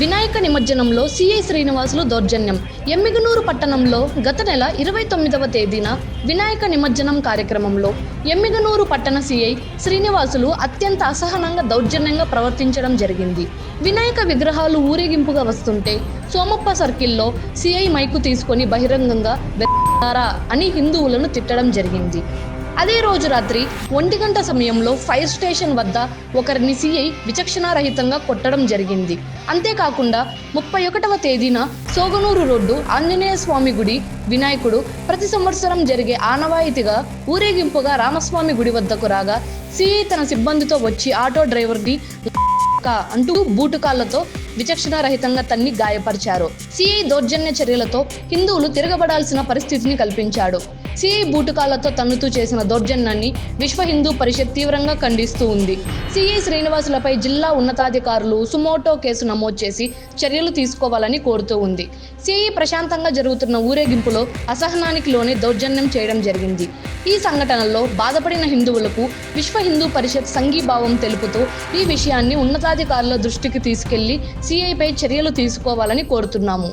Vinayaka నిమజ్జనంలో CI Srinivasulu దౌర్జన్యం. ఎమ్మిగనూరు పట్టణంలో గత నెల ఇరవై తొమ్మిదవ తేదీన వినాయక నిమజ్జనం కార్యక్రమంలో ఎమ్మిగనూరు పట్టణ సిఐ శ్రీనివాసులు అత్యంత అసహనంగా దౌర్జన్యంగా ప్రవర్తించడం జరిగింది. వినాయక విగ్రహాలు ఊరేగింపుగా వస్తుంటే సోమప్ప సర్కిల్లో సిఐ మైకు తీసుకొని బహిరంగంగా అని హిందువులను తిట్టడం జరిగింది. అదే రోజు రాత్రి ఒంటి గంట సమయంలో ఫైర్ స్టేషన్ వద్ద ఒకరిని సిఐ విచక్షణారహితంగా కొట్టడం జరిగింది. అంతేకాకుండా ముప్పై ఒకటవ తేదీన సోగనూరు రోడ్డు ఆంజనేయ స్వామి గుడి వినాయకుడు ప్రతి సంవత్సరం జరిగే ఆనవాయితీగా ఊరేగింపుగా రామస్వామి గుడి వద్దకు రాగా సిఐ తన సిబ్బందితో వచ్చి ఆటో డ్రైవర్ని అంటూ బూటుకాళ్ళతో విచక్షణారహితంగా తన్ని గాయపరిచారు. సిఐ దౌర్జన్య చర్యలతో హిందువులు తిరగబడాల్సిన పరిస్థితిని కల్పించాడు. సిఐ బూటుకాలతో తన్నుతూ చేసిన దౌర్జన్యాన్ని విశ్వ హిందూ పరిషత్ తీవ్రంగా ఖండిస్తూ ఉంది. సిఐ శ్రీనివాసులపై జిల్లా ఉన్నతాధికారులు సుమోటో కేసు నమోదు చేసి చర్యలు తీసుకోవాలని కోరుతూ ఉంది. సిఐ ప్రశాంతంగా జరుగుతున్న ఊరేగింపులో అసహనానికి లోనే దౌర్జన్యం చేయడం జరిగింది. ఈ సంఘటనలో బాధపడిన హిందువులకు విశ్వ హిందూ పరిషత్ సంఘీభావం తెలుపుతూ ఈ విషయాన్ని ఉన్నతాధికారుల దృష్టికి తీసుకెళ్ళి సిఐపై చర్యలు తీసుకోవాలని కోరుతున్నాము.